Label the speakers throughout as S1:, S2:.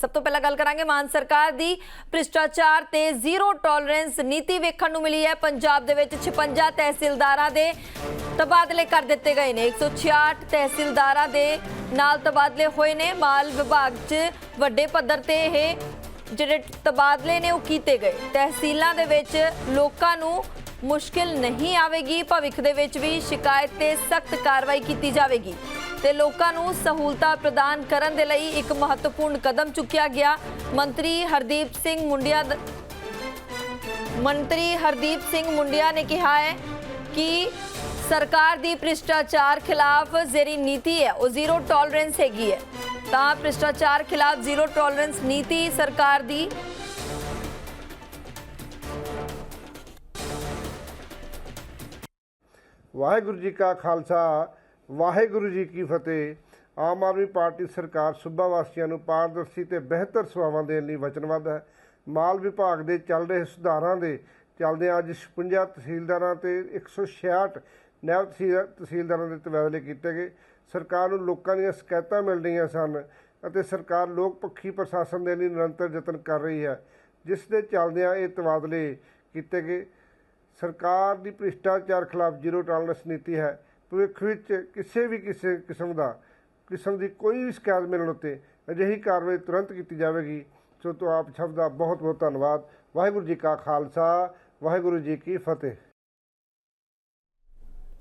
S1: ਸਭ ਤੋਂ ਪਹਿਲਾਂ ਗੱਲ ਕਰਾਂਗੇ ਮਾਨ ਸਰਕਾਰ ਦੀ। ਭ੍ਰਿਸ਼ਟਾਚਾਰ ਤੇ ਜ਼ੀਰੋ ਟੋਲਰੈਂਸ ਨੀਤੀ ਵੇਖਣ ਨੂੰ ਮਿਲੀ ਹੈ। ਪੰਜਾਬ ਦੇ ਵਿੱਚ 56 ਤਹਿਸੀਲਦਾਰਾਂ ਦੇ ਤਬਾਦਲੇ ਕਰ ਦਿੱਤੇ ਗਏ ਨੇ। 166 ਤਹਿਸੀਲਦਾਰਾਂ ਦੇ ਨਾਲ ਤਬਾਦਲੇ ਹੋਏ ਨੇ। ਮਾਲ ਵਿਭਾਗ 'ਚ ਵੱਡੇ ਪੱਧਰ ਤੇ ਇਹ ਜਿਹੜੇ ਤਬਾਦਲੇ ਨੇ, ਉਹ ਕੀਤੇ ਗਏ। ਤਹਿਸੀਲਾਂ ਦੇ ਵਿੱਚ ਲੋਕਾਂ ਨੂੰ ਮੁਸ਼ਕਿਲ ਨਹੀਂ ਆਵੇਗੀ। ਭਵਿੱਖ ਦੇ ਵਿੱਚ ਵੀ ਸ਼ਿਕਾਇਤ ਤੇ ਸਖਤ ਕਾਰਵਾਈ ਕੀਤੀ ਜਾਵੇਗੀ। ਤੇ ਲੋਕਾਂ ਨੂੰ ਸਹੂਲਤਾਂ ਪ੍ਰਦਾਨ ਕਰਨ ਦੇ ਲਈ ਇੱਕ ਮਹੱਤਵਪੂਰਨ ਕਦਮ ਚੁੱਕਿਆ ਗਿਆ। ਮੰਤਰੀ ਹਰਦੀਪ ਸਿੰਘ ਮੁੰਡਿਆ ਮੰਤਰੀ ਹਰਦੀਪ ਸਿੰਘ ਮੁੰਡਿਆ ਨੇ ਕਿਹਾ ਹੈ ਕਿ ਸਰਕਾਰ ਦੀ ਭ੍ਰਿਸ਼ਟਾਚਾਰ ਖਿਲਾਫ ਜਿਹੜੀ ਨੀਤੀ ਹੈ, ਉਹ ਜ਼ੀਰੋ ਟੋਲਰੈਂਸ ਹੈਗੀ ਹੈ। ਤਾਂ ਭ੍ਰਿਸ਼ਟਾਚਾਰ ਖਿਲਾਫ ਜ਼ੀਰੋ ਟੋਲਰੈਂਸ ਨੀਤੀ ਸਰਕਾਰ ਦੀ
S2: ਵਾਹਿਗੁਰੂ ਜੀ ਕਾ ਖਾਲਸਾ ਵਾਹਿਗੁਰੂ ਜੀ ਕੀ ਫਤਿਹ। ਆਮ ਆਦਮੀ ਪਾਰਟੀ ਸਰਕਾਰ ਸੂਬਾ ਵਾਸੀਆਂ ਨੂੰ ਪਾਰਦਰਸ਼ੀ ਤੇ ਬਿਹਤਰ ਸੇਵਾਵਾਂ ਦੇਣ ਲਈ ਵਚਨਬੱਧ ਹੈ। ਮਾਲ ਵਿਭਾਗ ਦੇ ਚੱਲ ਰਹੇ ਸੁਧਾਰਾਂ ਦੇ ਚੱਲਦੇ ਅੱਜ 56 ਤਹਿਸੀਲਦਾਰਾਂ ਤੇ 166 ਨੈਬ ਤਹਿਸੀਲ- ਤਹਿਸੀਲਦਾਰਾਂ ਦੇ ਤਬਾਦਲੇ ਕੀਤੇ ਗਏ। ਸਰਕਾਰ ਨੂੰ ਲੋਕਾਂ ਦੀਆਂ ਸ਼ਿਕਾਇਤਾਂ ਮਿਲ ਰਹੀਆਂ ਸਨ ਅਤੇ ਸਰਕਾਰ ਲੋਕ ਪੱਖੀ ਪ੍ਰਸ਼ਾਸਨ ਦੇ ਲਈ ਨਿਰੰਤਰ ਯਤਨ ਕਰ ਰਹੀ ਹੈ, ਜਿਸ ਦੇ ਚੱਲਦਿਆਂ ਇਹ ਤਬਾਦਲੇ ਕੀਤੇ ਗਏ। ਸਰਕਾਰ ਦੀ ਭ੍ਰਿਸ਼ਟਾਚਾਰ ਖਿਲਾਫ ਜ਼ੀਰੋ ਟਾਲਰੈਂਸ ਨੀਤੀ ਹੈ। ਭਵਿੱਖ ਵਿੱਚ ਕਿਸੇ ਵੀ ਕਿਸੇ ਕਿਸਮ ਦਾ, ਕਿਸਮ ਦੀ ਕੋਈ ਵੀ ਸ਼ਿਕਾਇਤ ਮਿਲਣ ਉੱਤੇ ਅਜਿਹੀ ਕਾਰਵਾਈ ਤੁਰੰਤ ਕੀਤੀ ਜਾਵੇਗੀ। ਸੋ ਤੋਂ ਆਪ ਸਭ ਦਾ ਬਹੁਤ ਬਹੁਤ ਧੰਨਵਾਦ। ਵਾਹਿਗੁਰੂ ਜੀ ਕਾ ਖਾਲਸਾ, ਵਾਹਿਗੁਰੂ ਜੀ ਕੀ ਫਤਿਹ।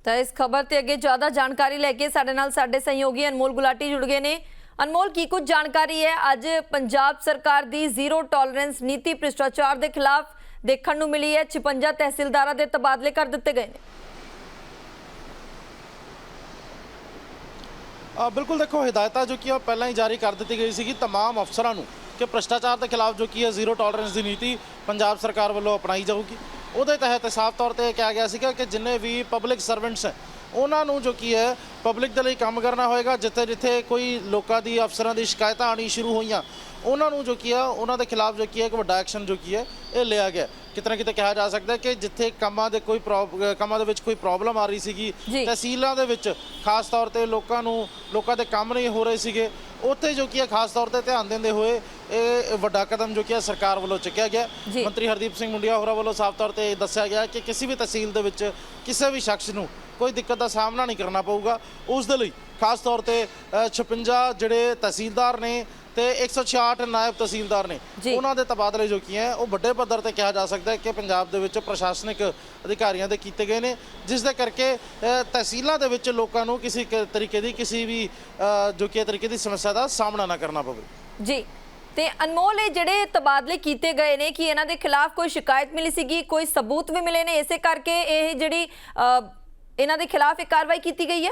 S1: ਤਾਂ ਇਸ ਖਬਰ ਤੇ ਅੱਗੇ ਜ਼ਿਆਦਾ ਜਾਣਕਾਰੀ ਲੈ ਕੇ ਸਾਡੇ ਨਾਲ ਸਾਡੇ ਸਹਿਯੋਗੀ ਅਨਮੋਲ ਗੁਲਾਟੀ ਜੁੜ ਗਏ ਨੇ। ਅਨਮੋਲ, ਕੀ ਕੁਝ ਜਾਣਕਾਰੀ ਹੈ? ਅੱਜ ਪੰਜਾਬ ਸਰਕਾਰ ਦੀ ਜ਼ੀਰੋ ਟੋਲਰੈਂਸ ਨੀਤੀ ਭ੍ਰਿਸ਼ਟਾਚਾਰ ਦੇ ਖਿਲਾਫ ਦੇਖਣ ਨੂੰ ਮਿਲੀ ਹੈ। 56 ਤਹਿਸੀਲਦਾਰਾਂ ਦੇ ਤਬਾਦਲੇ ਕਰ ਦਿੱਤੇ ਗਏ ਨੇ।
S3: ਬਿਲਕੁਲ ਦੇਖੋ ਹਦਾਇਤਾਂ ਜੋ ਕਿ ਉਹ ਪਹਿਲਾਂ ਹੀ ਜਾਰੀ ਕਰ ਦਿੱਤੀ ਗਈ ਸੀਗੀ तमाम ਅਫਸਰਾਂ ਨੂੰ ਕਿ ਭ੍ਰਿਸ਼ਟਾਚਾਰ ਦੇ ਖਿਲਾਫ ਜੋ ਕੀ ਹੈ ਜ਼ੀਰੋ ਟੋਲਰੈਂਸ ਦੀ ਨੀਤੀ ਪੰਜਾਬ ਸਰਕਾਰ ਵੱਲੋਂ ਅਪਣਾਈ ਜਾਊਗੀ ਉਹਦੇ ਤਹਿਤ ਸਾਫ਼ ਤੌਰ ਤੇ ਇਹ ਕਿਹਾ ਗਿਆ ਸੀਗਾ ਕਿ ਜਿੰਨੇ ਵੀ ਪਬਲਿਕ ਸਰਵੈਂਟਸ ਹੈ ਉਹਨਾਂ ਨੂੰ ਜੋ ਕੀ ਹੈ ਪਬਲਿਕ ਦੇ ਲਈ ਕੰਮ ਕਰਨਾ ਹੋਏਗਾ ਜਿੱਥੇ ਜਿੱਥੇ ਕੋਈ ਲੋਕਾਂ ਦੀ ਅਫਸਰਾਂ ਦੀ ਸ਼ਿਕਾਇਤਾਂ ਆਣੀ ਸ਼ੁਰੂ ਹੋਈਆਂ ਉਹਨਾਂ ਨੂੰ ਜੋ ਕੀ ਹੈ ਉਹਨਾਂ ਦੇ ਖਿਲਾਫ ਜੋ ਕੀ ਹੈ ਇੱਕ ਵੱਡਾ ਐਕਸ਼ਨ ਜੋ ਕੀ ਹੈ ਇਹ ਲਿਆ ਗਿਆ ਕਿਤੇ ਨਾ ਕਿਤੇ ਕਿਹਾ ਜਾ ਸਕਦਾ ਕਿ ਜਿੱਥੇ ਕੰਮਾਂ ਦੇ ਕੋਈ ਕੰਮਾਂ ਦੇ ਵਿੱਚ ਕੋਈ ਪ੍ਰੋਬਲਮ ਆ ਰਹੀ ਸੀਗੀ। ਤਹਿਸੀਲਾਂ ਦੇ ਵਿੱਚ ਖਾਸ ਤੌਰ ਤੇ ਲੋਕਾਂ ਨੂੰ ਲੋਕਾਂ ਦੇ ਕੰਮ ਨਹੀਂ ਹੋ ਰਹੇ ਸੀਗੇ ਉੱਥੇ ਜੋ ਕੀ ਹੈ ਖਾਸ ਤੌਰ ਤੇ ਧਿਆਨ ਦਿੰਦੇ ਹੋਏ ਇਹ ਵੱਡਾ ਕਦਮ ਜੋ ਕੀ ਹੈ ਸਰਕਾਰ ਵੱਲੋਂ ਚੁੱਕਿਆ ਗਿਆ। ਮੰਤਰੀ ਹਰਦੀਪ ਸਿੰਘ ਮੁੰਡਿਆ ਹੋਰਾਂ ਵੱਲੋਂ ਸਾਫ਼ ਤੌਰ ਤੇ ਇਹ ਦੱਸਿਆ ਗਿਆ ਕਿ ਕਿਸੇ ਵੀ ਤਹਿਸੀਲ ਦੇ ਵਿੱਚ ਕਿਸੇ ਵੀ ਸ਼ਖਸ ਨੂੰ ਕੋਈ ਦਿੱਕਤ ਦਾ ਸਾਹਮਣਾ ਨਹੀਂ ਕਰਨਾ ਪਊਗਾ। ਉਸ ਦੇ ਲਈ ਖਾਸ ਤੌਰ ਤੇ ਅ, 56 ਜਿਹੜੇ ਤਹਿਸੀਲਦਾਰ ਨੇ ਤੇ 166 ਨਾਇਬ ਤਹਿਸੀਲਦਾਰ ਨੇ। ਉਹਨਾਂ ਦੇ ਤਬਾਦਲੇ ਜੋ ਕੀ ਹੈ ਉਹ ਵੱਡੇ ਪੱਧਰ ਤੇ ਕਿਹਾ ਜਾ ਸਕਦਾ ਹੈ ਕਿ ਪੰਜਾਬ ਦੇ ਵਿੱਚ ਪ੍ਰਸ਼ਾਸਨਿਕ ਅਧਿਕਾਰੀਆਂ ਦੇ ਕੀਤੇ ਗਏ ਨੇ ਜਿਸ ਦੇ ਕਰਕੇ ਤਹਿਸੀਲਾਂ ਦੇ ਵਿੱਚ ਲੋਕਾਂ ਨੂੰ ਕਿਸੇ ਤਰੀਕੇ ਦੀ ਕਿਸੇ ਵੀ ਜੋ ਕਿ ਤਰੀਕੇ ਦੀ ਸਮੱਸਿਆ ਦਾ ਸਾਹਮਣਾ ਨਾ ਕਰਨਾ ਪਵੇ।
S1: ਜੀ। ਤੇ ਅਨਮੋਲ ਇਹ ਜਿਹੜੇ ਤਬਾਦਲੇ ਕੀਤੇ ਗਏ ਨੇ ਕਿ ਇਹਨਾਂ ਦੇ ਖਿਲਾਫ ਕੋਈ ਸ਼ਿਕਾਇਤ ਮਿਲੀ ਸੀਗੀ ਕੋਈ ਸਬੂਤ ਵੀ ਮਿਲੇ ਨੇ ਇਸੇ ਕਰਕੇ ਇਹ ਜਿਹੜੀ ਇਹਨਾਂ ਦੇ ਖਿਲਾਫ ਇੱਕ ਕਾਰਵਾਈ ਕੀਤੀ ਗਈ ਹੈ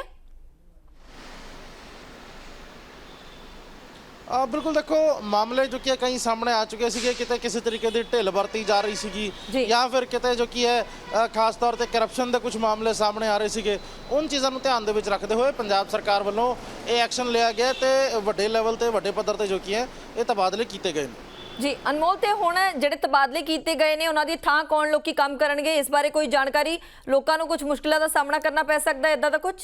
S3: ਆ ਬਿਲਕੁਲ ਦੇਖੋ ਮਾਮਲੇ ਜੋ ਕਿ ਕਈ ਸਾਹਮਣੇ ਆ ਚੁੱਕੇ ਸੀਗੇ ਕਿਤੇ ਕਿਸੇ ਤਰੀਕੇ ਦੀ ਢਿੱਲ ਵਰਤੀ ਜਾ ਰਹੀ ਸੀਗੀ
S1: ਜੀ।
S3: ਫਿਰ ਕਿਤੇ ਜੋ ਕੀ ਹੈ ਖਾਸ ਤੌਰ ਤੇ ਕਰਪਸ਼ਨ ਦੇ ਕੁਝ ਮਾਮਲੇ ਸਾਹਮਣੇ ਆ ਰਹੇ ਸੀਗੇ ਉਨ ਚੀਜ਼ਾਂ ਨੂੰ ਧਿਆਨ ਦੇ ਵਿੱਚ ਰੱਖਦੇ ਹੋਏ ਪੰਜਾਬ ਸਰਕਾਰ ਵੱਲੋਂ ਇਹ ਐਕਸ਼ਨ ਲਿਆ ਗਿਆ ਤੇ ਵੱਡੇ ਲੈਵਲ ਤੇ ਵੱਡੇ ਪੱਧਰ ਤੇ ਜੋ ਕੀ ਹੈ ਇਹ ਤਬਾਦਲੇ ਕੀਤੇ ਗਏ ਨੇ
S1: ਜੀ, ਅਨਮੋਲ ਤੇ ਹੁਣ ਜਿਹੜੇ ਤਬਾਦਲੇ ਕੀਤੇ ਗਏ ਨੇ, ਉਹਨਾਂ ਦੀ ਥਾਂ ਕੌਣ ਲੋਕੀ ਕੰਮ ਕਰਨਗੇ? ਇਸ ਬਾਰੇ ਕੋਈ ਜਾਣਕਾਰੀ ਲੋਕਾਂ ਨੂੰ ਕੁਝ ਮੁਸ਼ਕਲਾਂ ਦਾ ਸਾਹਮਣਾ ਕਰਨਾ ਪੈ ਸਕਦਾ ਹੈ? ਇਦਾਂ ਦਾ ਕੁਝ?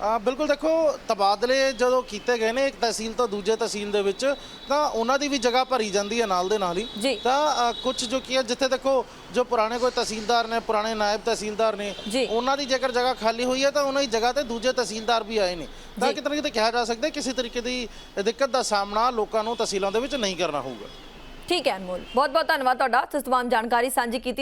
S3: ਬਿਲਕੁਲ ਦੇਖੋ ਤਬਾਦਲੇ ਜਦੋਂ ਕੀਤੇ ਗਏ ਨੇ ਇੱਕ ਤਹਿਸੀਲ ਤੋਂ ਦੂਜੇ ਤਹਿਸੀਲ ਦੇ ਵਿੱਚ ਤਾਂ ਉਹਨਾਂ ਦੀ ਵੀ ਜਗ੍ਹਾ ਭਰੀ ਜਾਂਦੀ ਹੈ ਨਾਲ ਦੇ ਨਾਲ। ਹੀ ਤਾਂ ਕੁਝ ਜੋ ਕੀ ਹੈ ਜਿੱਥੇ ਦੇਖੋ ਜੋ ਪੁਰਾਣੇ ਕੋਈ ਤਹਿਸੀਲਦਾਰ ਨੇ ਪੁਰਾਣੇ ਨਾਇਬ ਤਹਿਸੀਲਦਾਰ ਨੇ। ਉਹਨਾਂ ਦੀ ਜੇਕਰ ਜਗ੍ਹਾ ਖਾਲੀ ਹੋਈ ਹੈ ਤਾਂ ਉਹਨਾਂ ਦੀ ਜਗ੍ਹਾ ਤੇ ਦੂਜੇ ਤਹਿਸੀਲਦਾਰ ਵੀ ਆਏ ਨੇ ਤਾਂ। ਕਿਤੇ ਨਾ ਕਿਤੇ ਕਿਹਾ ਜਾ ਸਕਦਾ ਕਿਸੇ ਤਰੀਕੇ ਦੀ ਦਿੱਕਤ ਦਾ ਸਾਹਮਣਾ ਲੋਕਾਂ ਨੂੰ ਤਹਿਸੀਲਾਂ ਦੇ ਵਿੱਚ ਨਹੀਂ ਕਰਨਾ ਹੋਊਗਾ
S1: ਠੀਕ ਹੈ ਅਨਮੋਲ ਬਹੁਤ ਬਹੁਤ ਧੰਨਵਾਦ ਤੁਹਾਡਾ ਤੁਸੀਂ ਤਮਾਮ ਜਾਣਕਾਰੀ ਸਾਂਝੀ ਕੀਤੀ